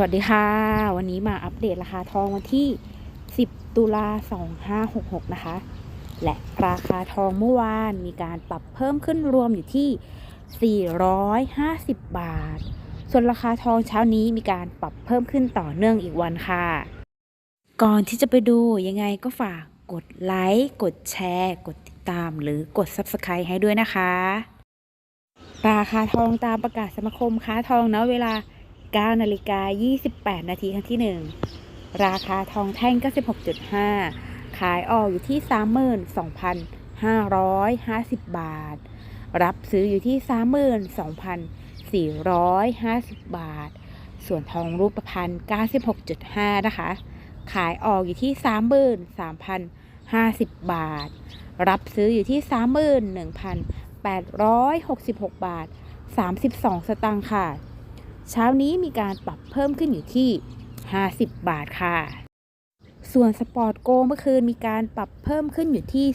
สวัสดีค่ะ วันนี้มาอัปเดตราคาทองวันที่ 10 ตุลา 2566 นะคะ และราคาทองเมื่อวานมีการปรับเพิ่มขึ้นรวมอยู่ที่ 450 บาท ส่วนราคาทองเช้านี้มีการปรับเพิ่มขึ้นต่อเนื่องอีกวันค่ะ ก่อนที่จะไปดูยังไงก็ฝากกดไลค์ กดแชร์ กดติดตามหรือกด Subscribe ให้ด้วยนะคะ ราคาทองตามประกาศสมาคมค้าทองนะเวลา 9นาฬิกา28 นาทีครั้งที่ 1 ราคาทองแท่ง 96.5 ขายออกอยู่ที่ 32,550 บาท รับซื้ออยู่ที่ 32,450 บาท ส่วนทองรูปพรรณ96.5 นะคะ ขายออกอยู่ที่ 33,050 บาท รับซื้ออยู่ที่ 31,866 บาท 32 สตางค์ค่ะ เช้านี้มีการปรับเพิ่มขึ้นอยู่ที่ 50 บาทค่ะ ส่วนสปอร์ตโกเมื่อคืนมีการปรับเพิ่มขึ้นอยู่ที่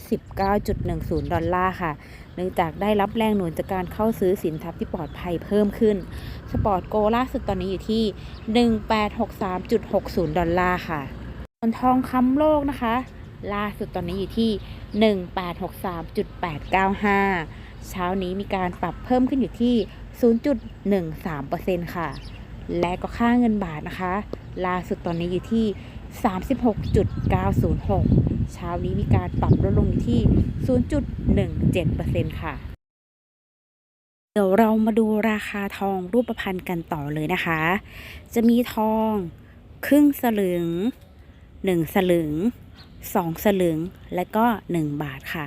19.10 ดอลลาร์ค่ะ เนื่องจากได้รับแรงหนุนจากการเข้าซื้อสินทรัพย์ที่ปลอดภัยเพิ่มขึ้น สปอร์ตโกล่าสุดตอนนี้อยู่ที่ 1863.60 ดอลลาร์ค่ะส่วนทองคำโลกนะคะ ล่าสุดตอนนี้อยู่ที่ 1863.895 เช้านี้มีการปรับเพิ่มขึ้นอยู่ที่ 0.13%ค่ะ และก็ค่าเงินบาทนะคะ ล่าสุดตอนนี้อยู่ที่ 36.906 เช้านี้มีการปรับลดลงอยู่ที่ 0.17%ค่ะ เดี๋ยวเรามาดูราคาทองรูปพรรณกันต่อเลยนะคะ จะมีทองครึ่งสลึง 1 สลึง 2 สลึง และก็ 1 บาทค่ะ